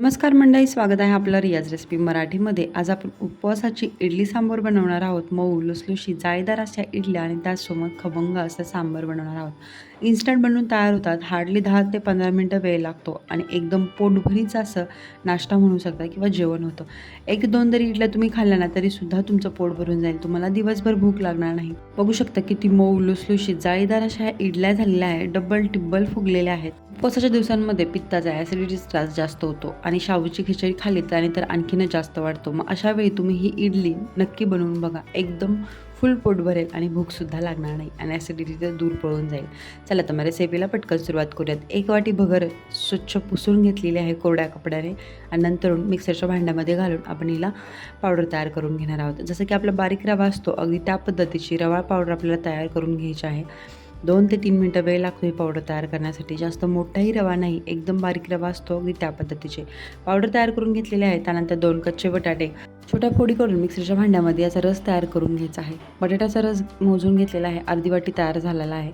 नमस्कार मंडळी स्वागत आहे आपलं रियाज रेसिपी मराठीमध्ये. आज आपण उपवासाची इडली सांबार बनवणार आहोत. मऊ लुसलुशी जाळीदार अशा इडल्या आणि त्यासोबत खबंग असं सांबार बनवणार आहोत. इन्स्टंट बनवून तयार होतात. हार्डली दहा ते पंधरा मिनटं वेळ लागतो आणि एकदम पोटभरीचं असं नाश्ता म्हणू शकता किंवा जेवण होतं. एक दोन जरी इडल्या तुम्ही खाल्ल्या ना तरीसुद्धा तुमचं पोट भरून जाईल. तुम्हाला दिवसभर भूक लागणार नाही. बघू शकता किती मऊ लुसलुशी जाळीदार अशा ह्या इडल्या झालेल्या आहेत. डब्बल टिब्बल फुगलेल्या आहेत. उपवासाच्या दिवसांमध्ये पित्ताचा ॲसिडिटीचा त्रास जास्त होतो आणि शाबूची खिचडी खाल्ली त्याने तर आणखीनच जास्त वाढतो. मग अशा वेळी तुम्ही ही इडली नक्की बनवून बघा. एकदम फुल पोट भरेल आणि भूकसुद्धा लागणार नाही आणि ॲसिडिटी तर दूर पळून जाईल. चला तर मग रेसिपीला पटकन सुरुवात करूयात. एक वाटी भगर स्वच्छ पुसून घेतलेली आहे कोरड्या कपड्याने आणि नंतर मिक्सरच्या भांड्यामध्ये घालून आपण हिला पावडर तयार करून घेणार आहोत. जसं की आपला बारीक रवा असतो अगदी त्या पद्धतीची रवा पावडर आपल्याला तयार करून घ्यायची आहे. दोन ते तीन मिनटं वेळ लागतो ही पावडर तयार करण्यासाठी. जास्त मोठाही रवा नाही एकदम बारीक रवा असतो अगदी त्या पद्धतीचे. पावडर तयार करून घेतलेले आहे त्यानंतर दोन कच्चे बटाटे. छोट्या फोडी करून मिक्सरच्या भांड्यामध्ये याचा रस तयार करून घ्यायचा आहे. बटाट्याचा रस मोजून घेतलेला आहे अर्धी वाटी तयार झालेला आहे.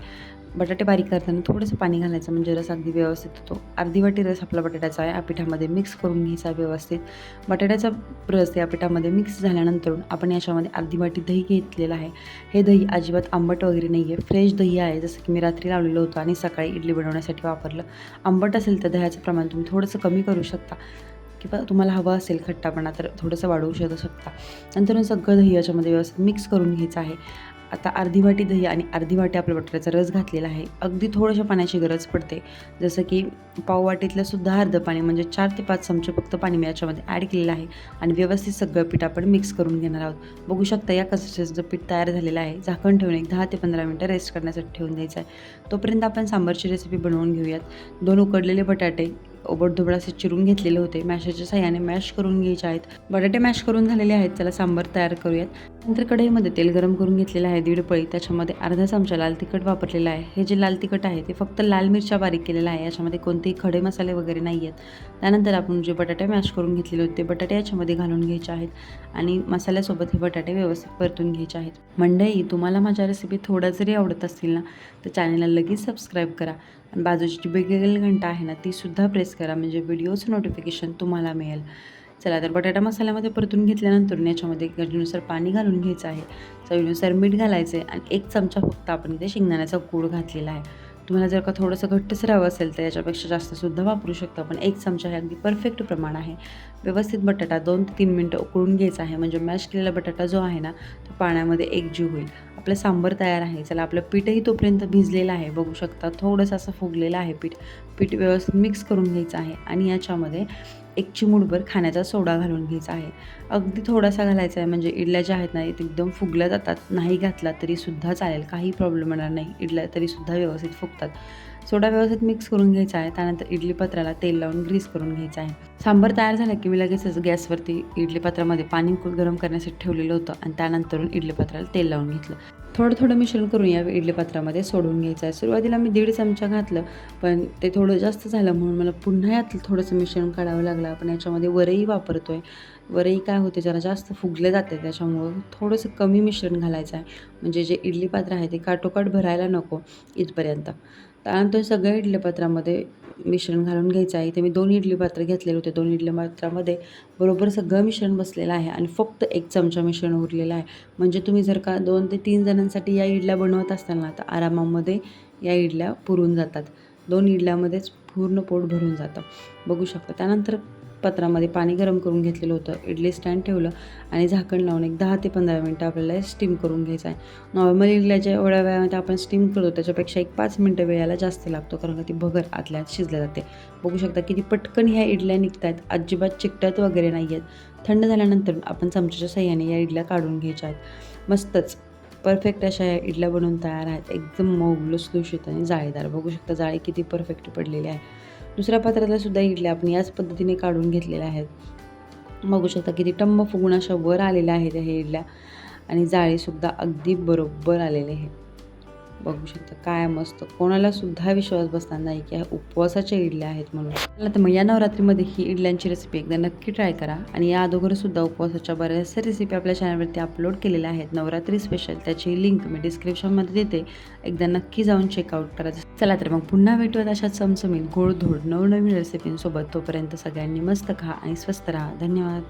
बटाटे बारीक करताना थोडंसं पाणी घालायचं म्हणजे रस अगदी व्यवस्थित होतो. अर्धी वाटी रस आपला बटाट्याचा आहे या पिठामध्ये मिक्स करून घ्यायचा व्यवस्थित. बटाट्याचा रस या पिठामध्ये मिक्स झाल्यानंतर आपण याच्यामध्ये अर्धी वाटी दही घेतलेलं आहे. हे दही अजिबात आंबट वगैरे नाही आहे फ्रेश दही आहे जसं की मी रात्री लावलेलं होतं आणि सकाळी इडली बनवण्यासाठी वापरलं. आंबट असेल तर दह्याचं प्रमाण तुम्ही थोडंसं कमी करू शकता. किंवा तुम्हाला हवं असेल खट्टापणा तर थोडंसं वाढवू शकू शकता. नंतर सगळं दही याच्यामध्ये व्यवस्थित मिक्स करून घ्यायचं आहे. आता अर्धी वाटी दही आणि अर्धी वाटी आपल्या बटाट्याचा रस घातलेला आहे. अगदी थोड्याशा पाण्याची गरज पडते. जसं की पाववाटीतलं सुद्धा अर्धं पाणी म्हणजे चार ते पाच चमचे फक्त पाणी मी याच्यामध्ये ॲड केलेलं आहे. आणि व्यवस्थित सगळं पीठ आपण मिक्स करून घेणार आहोत. बघू शकता या कन्सिस्टन्सीचं पीठ तयार झालेलं आहे झाकण ठेवून एक दहा ते पंधरा मिनटं रेस्ट करण्यासाठी ठेवून द्यायचं आहे. तोपर्यंत आपण सांबारची रेसिपी बनवून घेऊयात. दोन उकडलेले बटाटे ओबडधोबड असे चिरून घेतलेले होते. मॅशाच्या साह्याने मॅश करून घ्यायचे आहेत. बटाटे मॅश करून झालेले आहेत. त्याला सांबार तयार करूयात. नंतर कढईमध्ये तेल गरम करून घेतलेलं आहे. दीड पळी. त्याच्यामध्ये अर्धा चमचा लाल तिखट वापरलेला आहे. हे जे लाल तिखट आहे ते फक्त लाल मिरच्या बारीक केलेलं आहे. याच्यामध्ये कोणतेही खडे मसाले वगैरे नाही आहेत. त्यानंतर आपण जे बटाटे मॅश करून घेतलेले होते ते बटाटे याच्यामध्ये घालून घ्यायचे आहेत. आणि मसाल्यासोबत हे बटाटे व्यवस्थित परतून घ्यायचे आहेत. मंडई तुम्हाला माझ्या रेसिपी थोडा जरी आवडत असतील ना तर चॅनलला लगेच सबस्क्राईब करा. आणि बाजूची जी बेगेल घंटा आहे ना तीसुद्धा प्रेस करा. म्हणजे व्हिडिओचं नोटिफिकेशन तुम्हाला मिळेल. चला तर बटाटा मसाल्यामध्ये परतून घेतल्यानंतर याच्यामध्ये गरजेनुसार पाणी घालून घ्यायचं आहे. चवीनुसार मीठ घालायचं आहे आणि एक चमचा फक्त आपण इथे शेंगदाण्याचा गूळ घातलेला आहे. तुम्हाला जर का थोडंसं घट्टसर हवं असेल तर याच्यापेक्षा जास्तसुद्धा वापरू शकता. पण एक चमचा हे अगदी परफेक्ट प्रमाण आहे. व्यवस्थित बटाटा दोन ते तीन मिनटं उकळून घ्यायचा आहे. म्हणजे मॅश केलेला बटाटा जो आहे ना तो पाण्यामध्ये एकजीव होईल. आपलं सांबर तयार आहे. चला आपलं पीठही तोपर्यंत भिजलेलं आहे. बघू शकता थोडंसं असं फुगलेलं आहे पीठ. पीठ व्यवस्थित मिक्स करून घ्यायचं आहे. आणि याच्यामध्ये एक चिमूटभर खाण्याचा सोडा घालून घ्यायचा आहे. अगदी थोडासा घालायचा आहे म्हणजे इडल्या ज्या आहेत ना ते एकदम फुगल्या जातात. नाही घातला तरीसुद्धा चालेल. काही प्रॉब्लेम येणार नाही. इडल्या तरीसुद्धा व्यवस्थित फुगतात. सोडा व्यवस्थित मिक्स करून घ्यायचा आहे. त्यानंतर इडली पत्राला तेल लावून ग्रीस करून घ्यायचा आहे. सांबार तयार झालं की मी लगेचच गॅसवरती इडली पात्रामध्ये पाणी गरम करण्यासाठी ठेवलेलं होतं आणि त्यानंतरून इडली पात्राला तेल लावून घेतलं. थोडं थोडं मिश्रण करून या इडली पात्रामध्ये सोडून घ्यायचं आहे. सुरुवातीला मी दीड चमचा घातलं पण ते थोडं जास्त झालं म्हणून मला पुन्हा यातलं थोडंसं मिश्रण काढावं लागलं. आपण याच्यामध्ये वरही वापरतो आहे वरई काय होते जरा जास्त फुगले जाते त्याच्यामुळं थोडंसं कमी मिश्रण घालायचं आहे. म्हणजे जे इडली पात्र आहे ते काटोकाट भरायला नको इथपर्यंत. त्यानंतर सगळ्या इडली पात्रामध्ये मिश्रण घालून घ्यायचं आहे. इथे मी दोन इडली पात्र घेतलेले होते. दोन इडली पात्रामध्ये बरोबर सगळं मिश्रण बसलेलं आहे आणि फक्त एक चमचा मिश्रण उरलेलं आहे. म्हणजे तुम्ही जर का दोन ते तीन जणांसाठी या इडल्या बनवत असताना तर आरामामध्ये या इडल्या पुरून जातात. दोन इडल्यामध्येच पूर्ण पोट भरून जातं. बघू शकता. त्यानंतर पत्रामध्ये पाणी गरम करून घेतलेलं होतं. इडली स्टँड ठेवलं आणि झाकण लावून एक दहा ते पंधरा मिनटं आपल्याला स्टीम करून घ्यायचं आहे. नॉर्मल इडल्याच्या एवढ्या वेळामध्ये आपण स्टीम करतो त्याच्यापेक्षा एक पाच मिनटं वेळाला जास्त लागतो कारण का ती भगर आतल्यात शिजल्या जाते. बघू शकता किती पटकन ह्या इडल्या निघत आहेत अजिबात चिकटत वगैरे नाही आहेत थंड झाल्यानंतर आपण चमच्याच्या सहाय्याने या इडल्या काढून घ्यायच्या आहेत. मस्तच. परफेक्ट अशा या इडल्या बनवून तयार आहेत. एकदम मऊ लुसलुशीत आणि जाळीदार. बघू शकता जाळी किती परफेक्ट पडलेली आहे. दुसऱ्या पात्रातल्या सुद्धा इडल्या आपण याच पद्धतीने काढून घेतलेल्या आहेत. बघू शकता किती टंब फुगून अशा वर आलेल्या आहेत ह्या इडल्या आणि जाळीसुद्धा अगदी बरोबर आलेले आहे. बघू शकता. काय मस्त. कोणाला सुद्धा विश्वास बसणार नाही की उपवासाच्या इडल्या आहेत म्हणून. मला तर मग या नवरात्रीमध्ये ही इडल्यांची रेसिपी एकदा नक्की ट्राय करा. आणि या अगोदरसुद्धा उपवासाच्या बऱ्याचशा रेसिपी आपल्या चॅनलवरती अपलोड केलेल्या आहेत. नवरात्री स्पेशल त्याची लिंक मी डिस्क्रिप्शनमध्ये देते. एकदा नक्की जाऊन चेकआउट करा. चला तर मग पुन्हा भेटूयात अशा चमचमीत गोडधोड नवनवीन रेसिपींसोबत तोपर्यंत सगळ्यांनी मस्त खा आणि स्वस्त राहा. धन्यवाद.